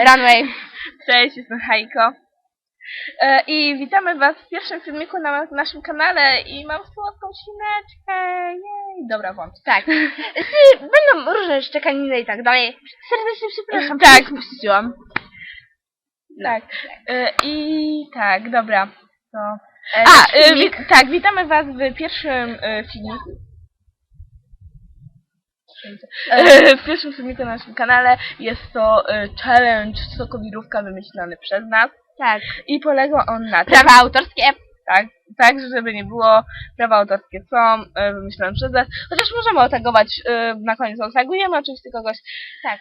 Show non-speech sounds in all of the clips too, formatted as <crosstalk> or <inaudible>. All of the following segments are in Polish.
<laughs> Runway. Cześć, jestem Hajko. E, I witamy Was w pierwszym filmiku na naszym kanale i mam słodką świneczkę. Jej. Dobra, włącz. Tak. Ty, będą różne szczekaniny i tak dalej. Serdecznie przepraszam. Tak. że spuściłam. Tak. E, I tak, dobra. To... E, A, nasz filmik. wi- tak, witamy Was w pierwszym filmiku. E, w pierwszym filmiku na naszym kanale jest to e, challenge sokowirówka wymyślony przez nas tak. i polega on na tym, Prawa autorskie. Tak, tak, żeby nie było, prawa autorskie są e, wymyślone przez nas. Chociaż możemy otagować, e, na koniec otagujemy oczywiście kogoś. Tak.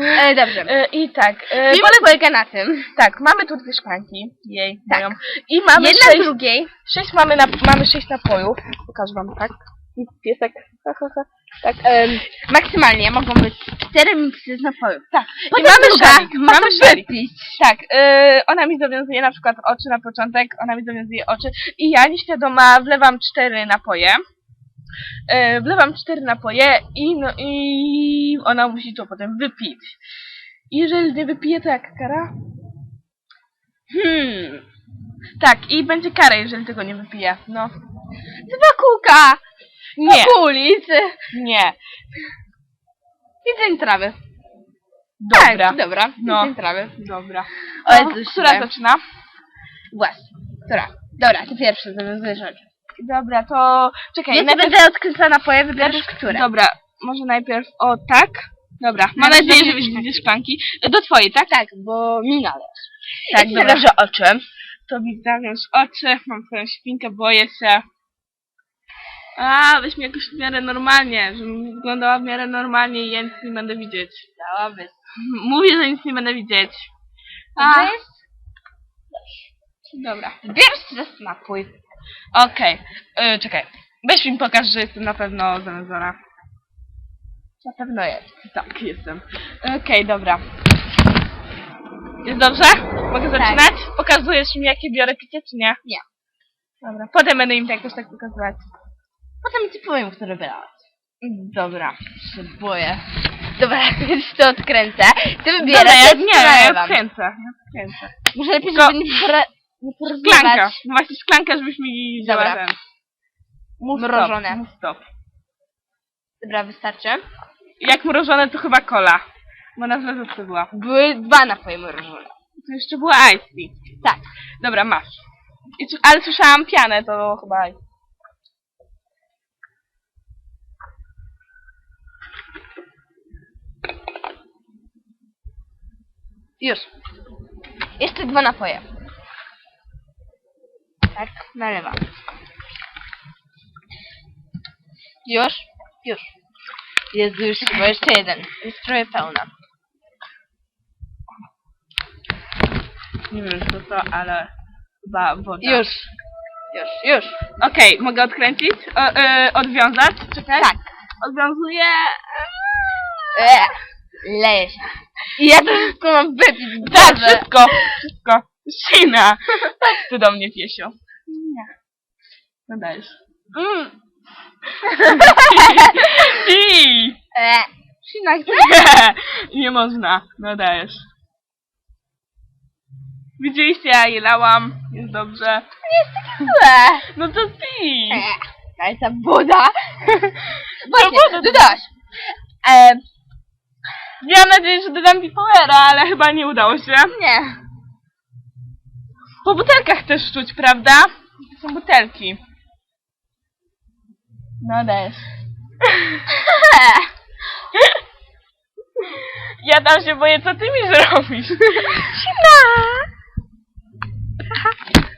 E, dobrze. E, I tak, e, pole- polega na tym. tak, mamy tu dwie szklanki, jej, Tak. moją. I mamy Jedna sześć, drugiej. sześć mamy, na, mamy sześć napojów. Pokażę wam, tak? I piesek, ha, ha, ha. Tak, Em, maksymalnie mogą być cztery miksy z napojów. tak. Potem I mamy druga, szalik, mamy to szalik. wypić. Tak, e, ona mi zawiązuje na przykład oczy na początek, ona mi zawiązuje oczy i ja nieświadoma wlewam cztery napoje. E, wlewam cztery napoje i, no, i ona musi to potem wypić. Jeżeli nie wypije, to jaka kara? Hmm. Tak, i będzie kara, jeżeli tego nie wypije. No. Dwa kółka. Nie, Wokół ulicy. nie. Widzeń trawy. Dobra. Tak, dobra. No. Widzeń trawy. Dobra. O, No, Jezus, która zaczyna? Właśnie. Dobra. Dobra, ty pierwszy zawiązujesz oczy. Dobra, to czekaj. Ja najpierw- będę odkręcała napoje, wybierzesz które. Dobra, może najpierw o tak. Dobra, mam No, nadzieję, że widzicie szklanki. Do twojej, tak? Tak, bo mi należy. Tak, Ja dobra. zawiążę oczy. To mi zawiąż oczy, mam swoją świnkę, boję się. A, weź mi jakoś w miarę normalnie, żebym wyglądała w miarę normalnie i ja nic nie będę widzieć. Dałaby. Mówię, że nic nie będę widzieć. A. A, dobra. Wybierz teraz napój. Okej, Y, czekaj. Weź mi pokaż, że jestem na pewno zawęzona. Na pewno jest. Tak, jestem. Okej, dobra. Jest dobrze? Mogę Tak. zaczynać? Pokazujesz mi, jakie biorę picie, czy nie? Nie. Dobra, potem będę im to jakoś tak pokazywać. Potem ci powiem, które wybrałaś. Dobra. Się boję. Dobra, <laughs> więc to odkręcę. Ty Dobra, wybierasz, ja, ja nie, ja odkręcę. Ja odkręcę. Może lepiej, Tylko- żeby nie, pora, nie Szklanka. porozmawiać. No właśnie szklanka, żebyś mi Dobra. ten. Mów Mrożone. Stop. Mów stop. Dobra, wystarczy. Jak mrożone, to chyba cola. Bo na zlezówce była. Były dwa napoje mrożone. To jeszcze była ice tea. Tak. Dobra, masz. I, ale słyszałam pianę, to chyba ice. Już. Jeszcze dwa napoje. Tak, nalewam. Już? Już. Jest już chyba jeszcze jeden. Jest trochę pełna. Nie wiem co to, ale chyba woda. Już. Już, już. Okej, mogę odkręcić? O, e, odwiązać? Czekaj. Tak. Odwiązuję. Eee, leje się. I ja to wszystko mam wypić. Tak, wszystko, wszystko. Sina. Chodź tu do mnie, piesio. Nie. No dajesz. Mm. <laughs> Pij! Eee. Sina chce? Nie, nie można. No dajesz. Widzieliście, ja je lałam. Jest dobrze. Złe. No to pij. Eee. Ale ta woda. woda Właśnie, to- dodałaś. Miałam nadzieję, że dodam Bipowera, ale chyba nie udało się. nie. Po butelkach też czuć, prawda? To są butelki. No dajesz. <laughs> Ja tam się boję, co ty mi zrobisz.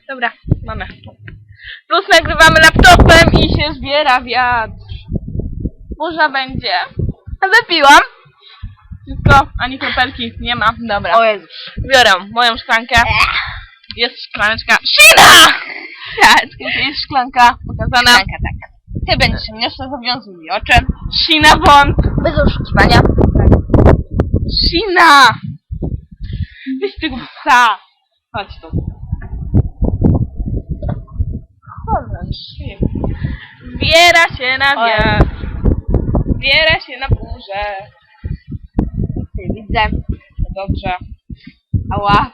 Dobra, mamy. Plus nagrywamy laptopem i się zbiera wiatr. Burza będzie. Wypiłam. Wszystko, ani kropelki nie ma. Dobra. O Jezu. Biorę moją szklankę. Jest szklaneczka. Szyna! Tak. Jest szklanka pokazana. Szklanka, tak. Ty będziesz niosła, zawiązuj mi oczy. Sina wąt. Bez oszukiwania. Sina! Weź tego psa. Chodź tu. Cholera. Zbiera się na wiatr. Zbiera się na burzę. Widzę. Dobrze. Ała.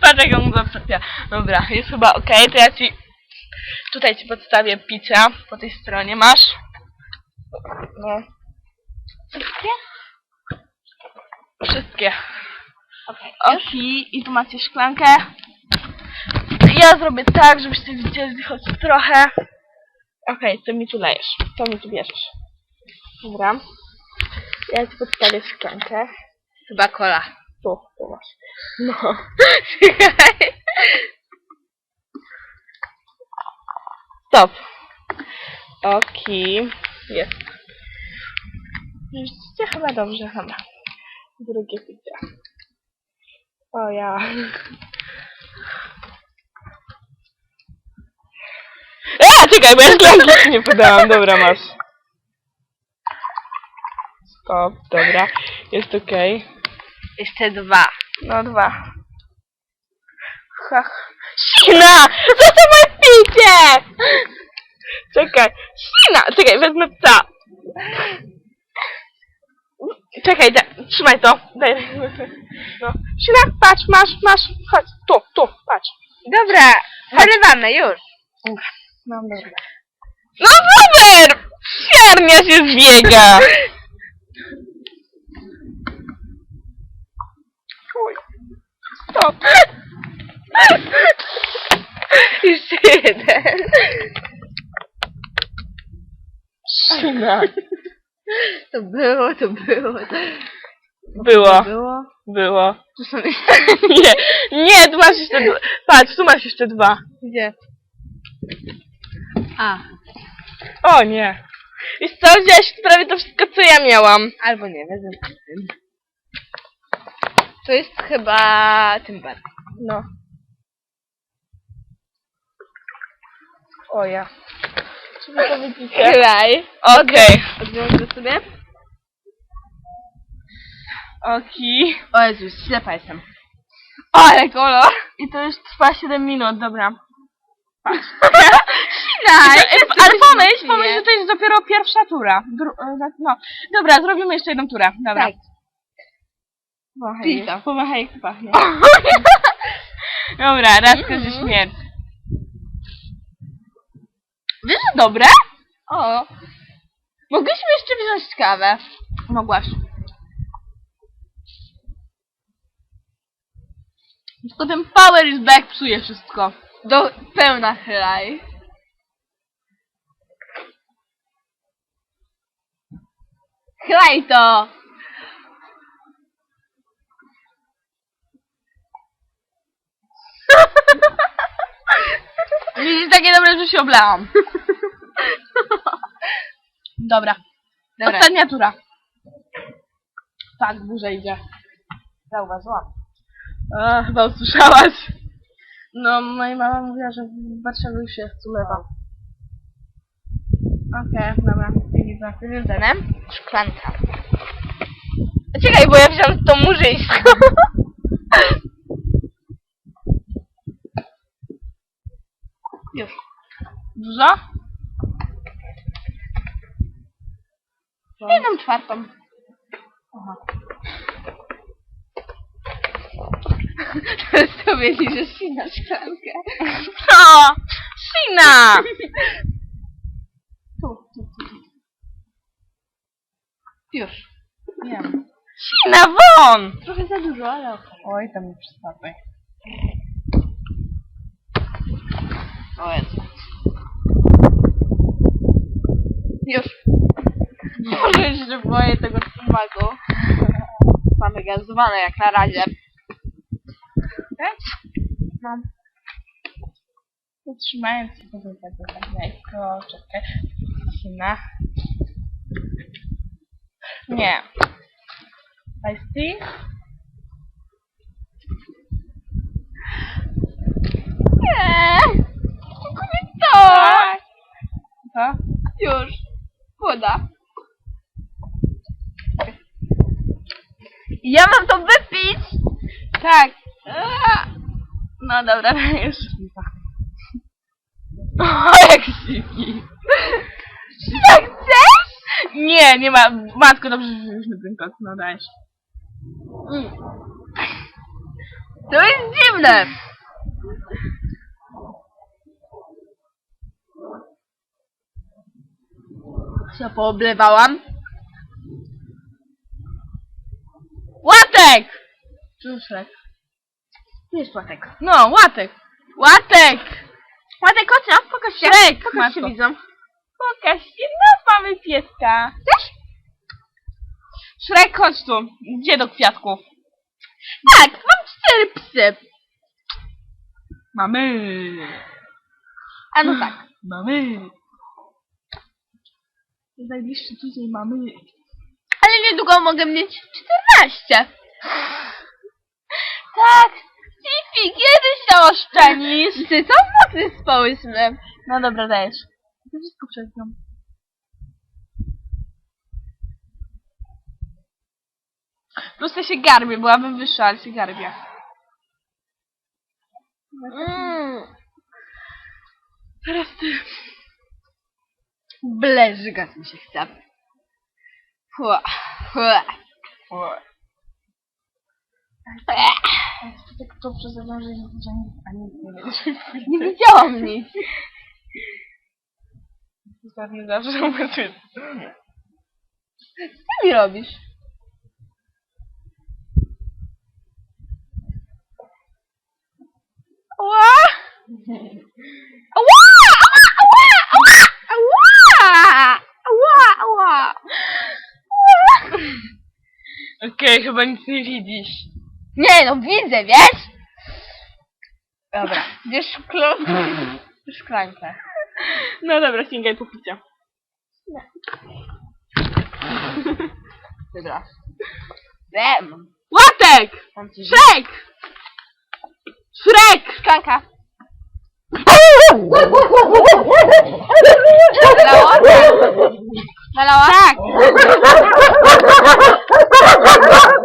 Patrz jak on zaprzepia. Dobra, jest chyba okej, to ja ci tutaj ci podstawię picia po tej stronie. Masz? No. Wszystkie? Wszystkie. Okej. Oki, i tu macie szklankę. Ja zrobię tak, żebyście widzieli choć trochę. Okej, to mi tu lejesz. To mi tu bierzesz. Dobra. Ja ci podstawię szklankę. Chyba kola. Tu, tu masz. No. Czekaj. <laughs> Stop. Oki. Jest. Widzicie? Chyba dobrze, chyba. Drugie picie. O ja. A, <laughs> czekaj, bo ja szklanki nie podałam. Dobra, masz. Stop, dobra. Jest okej. Jeszcze dwa. No dwa. Ha. Sina! Co to moje picie? Czekaj. Sina! Czekaj, wezmę psa. Czekaj, da, trzymaj to. Daj. No. Sina, patrz, masz, masz. Chodź, tu, tu, patrz. Dobra, przelewamy już. No dobra. No super! Siarnia się zbiega. <laughs> Uj. Stop. <laughs> Jeszcze jeden. Sina. To było, to było. Było, Było. było. Tu są jeszcze... <laughs> Nie, nie, tu masz jeszcze dwa. Patrz, tu masz jeszcze dwa. Gdzie? A, O nie. I co, wziąłeś prawie to wszystko, co ja miałam. albo nie, wezmę tym. To jest chyba Timber. No. O ja. Co wy to widzicie? Kraj. Okej. Odwiążę sobie. Oki. O Jezus, ślepa jestem. Ale kolor. I to już trwa 7 minut, dobra. <laughs> Ej, Ale pomyśl, pomyśl, że to pierwsza tura. Dru- e, za- no. Dobra, zrobimy jeszcze jedną turę. Dobra. Tak. Pomachaj, Pizza. pomachaj jak pachnie. <laughs> Dobra, raz mm. że śmierć. Wiesz, że dobre? O. Mogliśmy jeszcze wziąć kawę. Mogłaś. Tylko ten power is back psuje wszystko. Do pełna chlaj. Chlaj to! Widzisz, takie dobre, że się oblałam. Dobra. Dobra. Ostatnia tura. Tak, burza idzie. Zauważyłam. A, chyba usłyszałaś. No, moja mama mówiła, że w Warszawie już jest ulewa. Okej, dobra. Widzę. Związanem. Szklanka. Czekaj, bo ja wziąłem tą murzyńską. <laughs> Już. Dużo? Jedną czwartą. Aha. Teraz sobie liżesz się na szklankę. <laughs> No! Sina! Tu, tu, tu, tu. Już. Nie wiem. Sina, won! Trochę za dużo, ale okej. Oj, tam nie przystawaj. O Jezu. Już. Może się boję tego smaku. Mamy gazowane jak na razie. Tak? Mam. Utrzymając się tego tak jajko, czekaj. Sina. Nie. Tea? Nie. Nie to. Tak. Co? Już. Woda. Ja mam to wypić. Tak. No dobra, <laughs> już. O, jak siki. <laughs> Jak chcesz? Nie, nie ma. Matko, dobrze, że wzięliśmy ten kod, no dajesz. Mm. To jest dziwne. Się pooblewałam. Łatek! Brzuszek. Tu jest łatek. No, łatek. Łatek! Łatek, chodź, no, pokaż się. Szrek, Pokaż matko. się widzą. Pokaż się, no mamy pieska. Też? Szrek, chodź tu. Gdzie do kwiatków? Tak, mam cztery psy. Mamy. A no tak. <gasps> Mamy. Najbliższy tydzień mamy. Ale niedługo mogę mieć 14. <sighs> Tak! Fifi, kiedy się oszczędzisz? Ty co w nocy spałyśmy? No dobra, dajesz. To wszystko przez nią. Plus ja się garbię, byłabym wyższa, ale się garbię. Mm. Teraz ty. Bleżygać mi się chce. Fua, fua. Tak to przesadzam, że. Nie widziałam nic. Pewnie zawsze mówię. Co mi robisz? Ła! Ała! Ała! Ała! Ała! Ała! Okej, chyba nic nie widzisz. Nie no, widzę, wiesz? Dobra, bierz szklo... szklankę. No dobra, sięgaj po picie. Dobra. Wiem. Łatek! Ci Szrek! Szrek! Szklanka. Nalała? Tak. <laughs>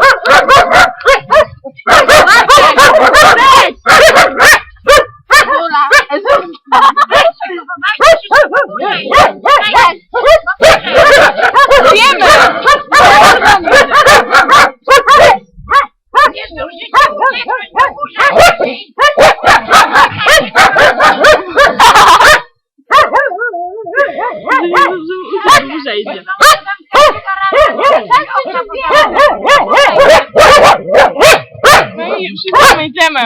No i wszyscy idziemy.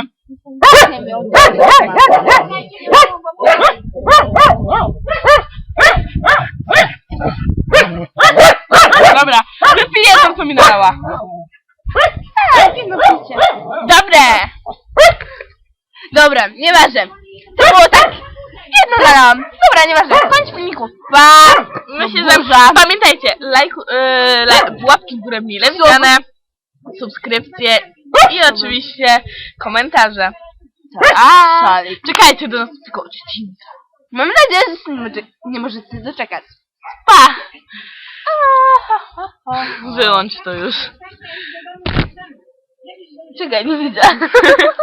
Dobra, wypiję to, co mi nalała. Dobre. Dobra, nieważne. To było tak? Jedno nalałam. Dobra, nieważne. Kończ filmiku. Pa! Myślę, że pamiętajcie, lajku, yy, laj, łapki w górę mile widziane, subskrypcje i oczywiście komentarze. Szalik. Czekajcie do następnego odcinka. Mam nadzieję, że się nie może- nie możecie doczekać. Pa! Wyłącz to już. Czekaj, nie widzę. <laughs>